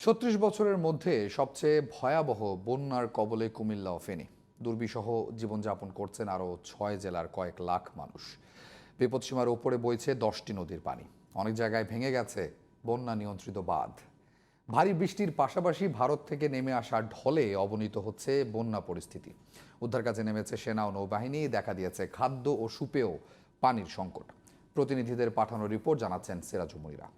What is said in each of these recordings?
ছত্রিশ বছরের মধ্যে সবচেয়ে ভয়াবহ বন্যার কবলে কুমিল্লা ও ফেনী। দুর্বিসহ জীবনযাপন করছেন আরও ছয় জেলার কয়েক লাখ মানুষ। বিপদসীমার ওপরে বইছে দশটি নদীর পানি। অনেক জায়গায় ভেঙে গেছে বন্যা নিয়ন্ত্রিত বাঁধ। ভারী বৃষ্টির পাশাপাশি ভারত থেকে নেমে আসা ঢলে অবনীত হচ্ছে বন্যা পরিস্থিতি। উদ্ধার কাজে নেমেছে সেনা ও নৌবাহিনী, দেখা দিয়েছে খাদ্য ও সুপেয় পানির সংকট। প্রতিনিধিদের পাঠানো রিপোর্ট জানাচ্ছেন সিরাজুমনিরা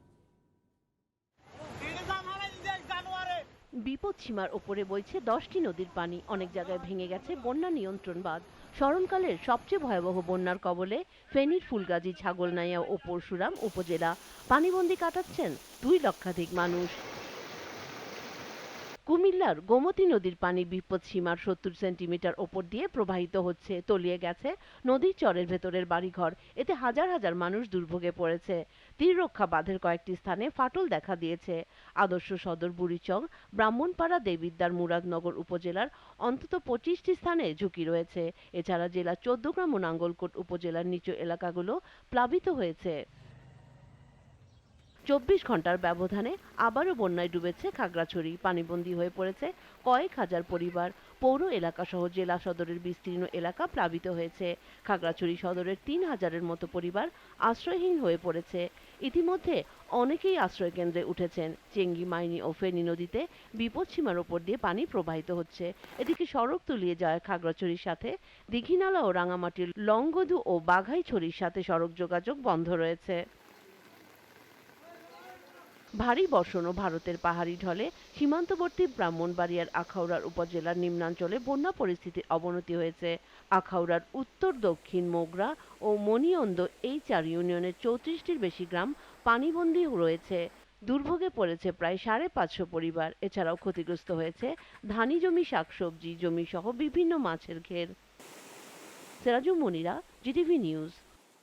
সীমার ওপরে বইছে দশটি নদীর পানি। অনেক জায়গায় ভেঙে গেছে বন্যা নিয়ন্ত্রণ বাঁধ স্মরণকালের সবচেয়ে ভয়াবহ বন্যার কবলে ফেনীর ফুলগাজী, ছাগলনাইয়া ও পরশুরাম উপজেলা। পানিবন্দী কাটাচ্ছেন দুই লক্ষাধিক মানুষ। কুমিল্লার গোমতী নদীর পানি বিপদ সীমার সত্তর সেন্টিমিটার ওপর দিয়ে প্রবাহিত হচ্ছে, তলিয়ে গেছে নদীর চরের ভেতরের বাড়িঘর। এতে হাজার হাজার মানুষ দুর্ভোগে পড়েছে। তীররক্ষা বাঁধের কয়েকটি স্থানে ফাটল দেখা দিয়েছে। আদর্শ সদর বুড়িচং, ব্রাহ্মণপাড়া দেবিদ্বার মুরাদনগর উপজেলার অন্তত পঁচিশটি স্থানে ঝুঁকি রয়েছে। এছাড়া জেলার চোদ্দগ্রাম ও নাঙ্গলকোট উপজেলার নিচু এলাকাগুলো প্লাবিত হয়েছে। চব্বিশ ঘণ্টার ব্যবধানে আবারও বন্যায় ডুবেছে খাগড়াছড়ি, পানিবন্দী হয়ে পড়েছে কয়েক হাজার পরিবার। পৌর এলাকা সহ জেলা সদরের বিস্তীর্ণ এলাকা প্লাবিত হয়েছে। খাগড়াছড়ি সদরের তিন হাজারের মতো পরিবার আশ্রয়হীন হয়ে পড়েছে। ইতিমধ্যে অনেকেই আশ্রয় কেন্দ্রে উঠেছেন। চেঙ্গি, মাইনি ও ফেনী নদীতে বিপদসীমার ওপর দিয়ে পানি প্রবাহিত হচ্ছে। এদিকে সড়ক তলিয়ে যায় খাগড়াছড়ির সাথে। দীঘিনালা ও রাঙামাটির লংগদু ও বাঘাইছড়ির সাথে সড়ক যোগাযোগ বন্ধ রয়েছে। ভারী বর্ষণ ও ভারতের পাহাড়ি ঢলে সীমান্তবর্তী ব্রাহ্মণবাড়িয়ার আখাউড়ার উপজেলার নিম্নাঞ্চলে বন্যা পরিস্থিতির অবনতি হয়েছে। আখাউড়ার উত্তর, দক্ষিণ মোগরা ও মণিয়ন্দ এই চার ইউনিয়নের চৌত্রিশটির বেশি গ্রাম পানিবন্দী রয়েছে। দুর্ভোগে পড়েছে প্রায় সাড়ে পাঁচশো পরিবার। এছাড়াও ক্ষতিগ্রস্ত হয়েছে ধানি জমি, শাকসবজি জমি সহ বিভিন্ন মাছের ঘের। Seraju Monira, GTV news.